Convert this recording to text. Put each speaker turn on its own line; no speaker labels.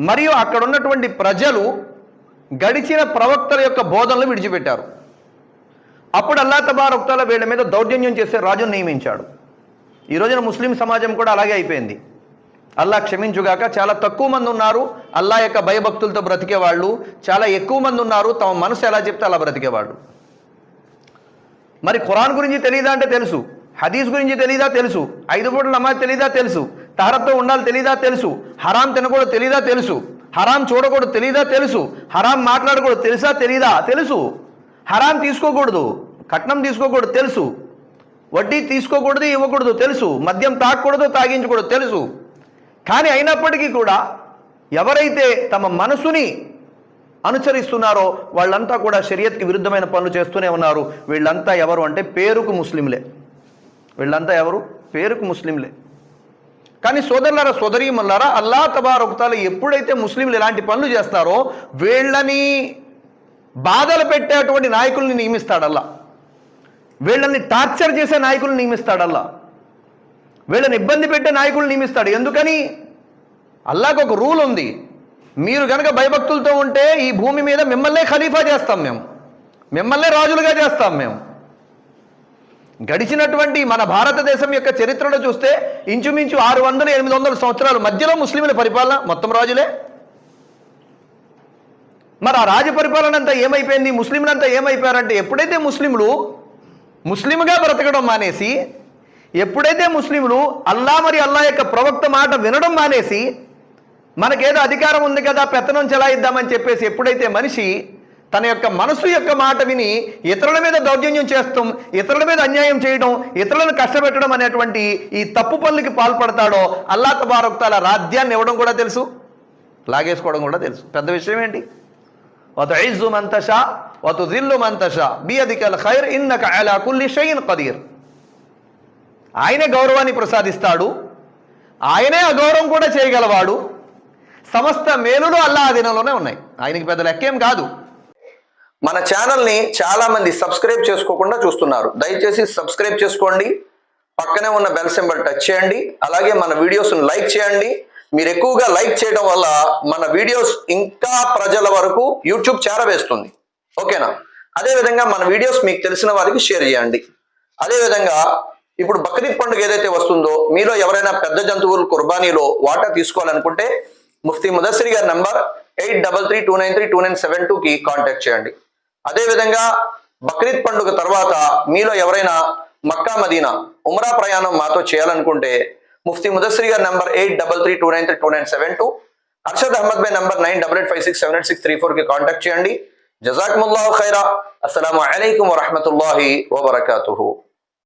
మరియు అక్కడ ఉన్నటువంటి ప్రజలు గడిచిన ప్రవక్తల యొక్క బోధనలు విడిచిపెట్టారు. అప్పుడు అల్లా తబారొక్తాల వీళ్ళ మీద దౌర్జన్యం చేసే రాజును నియమించాడు. ఈ రోజున ముస్లిం సమాజం కూడా అలాగే అయిపోయింది. అల్లా క్షమించుగాక చాలా తక్కువ మంది ఉన్నారు. అల్లా యొక్క భయభక్తులతో బ్రతికే వాళ్ళు చాలా ఎక్కువ మంది ఉన్నారు. తమ మనసు ఎలా చెప్తే అలా బ్రతికేవాళ్ళు. మరి ఖురాన్ గురించి తెలియదా అంటే తెలుసు. హదీస్ గురించి తెలీదా తెలుసు. ఐదు పూటల నమాజ్ తెలీదా తెలుసు. తహరత్తో ఉండాలి తెలీదా తెలుసు. హరాం తినకూడదు తెలీదా తెలుసు. హరాం చూడకూడదు తెలీదా తెలుసు. హరాం మాట్లాడకూడదు తెలుసా తెలీదా తెలుసు. హరాం తీసుకోకూడదు. కట్నం తీసుకోకూడదు తెలుసు. వడ్డీ తీసుకోకూడదు ఇవ్వకూడదు తెలుసు. మద్యం తాగకూడదు తాగించకూడదు తెలుసు. కానీ అయినప్పటికీ కూడా ఎవరైతే తమ మనసుని అనుసరిస్తున్నారో వాళ్ళంతా కూడా షరియత్కి విరుద్ధమైన పనులు చేస్తూనే ఉన్నారు. వీళ్ళంతా ఎవరు అంటే పేరుకు ముస్లింలే. వీళ్ళంతా ఎవరు? పేరుకు ముస్లింలే. కానీ సోదరులారా సోదరీమల్లారా అల్లా తబారొక్తాలు ఎప్పుడైతే ముస్లింలు ఇలాంటి పనులు చేస్తారో వీళ్ళని బాధలు పెట్టేటువంటి నాయకుల్ని నియమిస్తాడల్లా వీళ్ళని టార్చర్ చేసే నాయకుల్ని నియమిస్తాడల్లా వీళ్ళని ఇబ్బంది పెట్టే నాయకుల్ని నియమిస్తాడు. ఎందుకని? అల్లాకు ఒక రూల్ ఉంది. మీరు కనుక భయభక్తులతో ఉంటే ఈ భూమి మీద మిమ్మల్నే ఖలీఫా చేస్తాం మేము. మిమ్మల్నే రాజులుగా చేస్తాం మేము. గడిచినటువంటి మన భారతదేశం యొక్క చరిత్రలో చూస్తే ఇంచుమించు ఆరు వందల ఎనిమిది వందల సంవత్సరాలు మధ్యలో ముస్లింల పరిపాలన మొత్తం రాజులే. మరి ఆ రాజ పరిపాలన అంతా ఏమైపోయింది? ముస్లింలంతా ఏమైపోయారంటే ఎప్పుడైతే ముస్లింలు ముస్లింగా బ్రతకడం మానేసి ఎప్పుడైతే ముస్లింలు అల్లా మరి అల్లా యొక్క ప్రవక్త మాట వినడం మానేసి మనకేదో అధికారం ఉంది కదా పెత్తనం చెలాయిద్దామని చెప్పేసి ఎప్పుడైతే మనిషి తన యొక్క మనసు యొక్క మాట విని ఇతరుల మీద దౌర్జన్యం చేస్తాం ఇతరుల మీద అన్యాయం చేయడం ఇతరులను కష్టపెట్టడం అనేటువంటి ఈ తప్పు పనులకి పాల్పడతాడో అల్లా తల రాజ్యాన్ని ఇవ్వడం కూడా తెలుసు లాగేసుకోవడం కూడా తెలుసు. పెద్ద విషయం ఏంటి? వత ఐజు మంతషా వతు జిల్లు మంతషా బి అధికల ఖైర్ ఇన్నక అలా కుల్లి షైన్ కదీర్ ఆయనే గౌరవాన్ని ప్రసాదిస్తాడు ఆయనే అగౌరవం కూడా చేయగలవాడు. సమస్త మేలులు అల్లా అధీనంలోనే ఉన్నాయి. ఆయనకి పెద్ద లెక్కేం కాదు. మన ఛానల్ని చాలా మంది సబ్స్క్రైబ్ చేసుకోకుండా చూస్తున్నారు. దయచేసి సబ్స్క్రైబ్ చేసుకోండి. పక్కనే ఉన్న బెల్ సింబల్ టచ్ చేయండి. అలాగే మన వీడియోస్ని లైక్ చేయండి. మీరు ఎక్కువగా లైక్ చేయడం వల్ల మన వీడియోస్ ఇంకా ప్రజల వరకు యూట్యూబ్ చేరవేస్తుంది. ఓకేనా? అదేవిధంగా మన వీడియోస్ మీకు తెలిసిన వారికి షేర్ చేయండి. అదేవిధంగా ఇప్పుడు బక్రీద్ పండుగ ఏదైతే వస్తుందో మీలో ఎవరైనా పెద్ద జంతువులు కుర్బానీలో వాటా తీసుకోవాలనుకుంటే ముఫ్తీ ముదస్సిరి గారి number eight double three two nine three two nine seven టూకి కాంటాక్ట్ చేయండి. అదేవిధంగా బక్రీద్ పండుగ తర్వాత మీలో ఎవరైనా మక్కా మదీనా ఉమ్రా ప్రయాణం మాతో చేయాలనుకుంటే ముఫ్తీ ముదస్సిరి గారి number eight double three two nine three two nine seven two Arshad Ahmed by number nine double eight five six seven eight six three ఫోర్కి కాంటాక్ట్ చేయండి. జజాకుముల్లాహు ఖైరా. అస్సలం అయికం వరహమతుల్లాహి వబర్కాతుహు.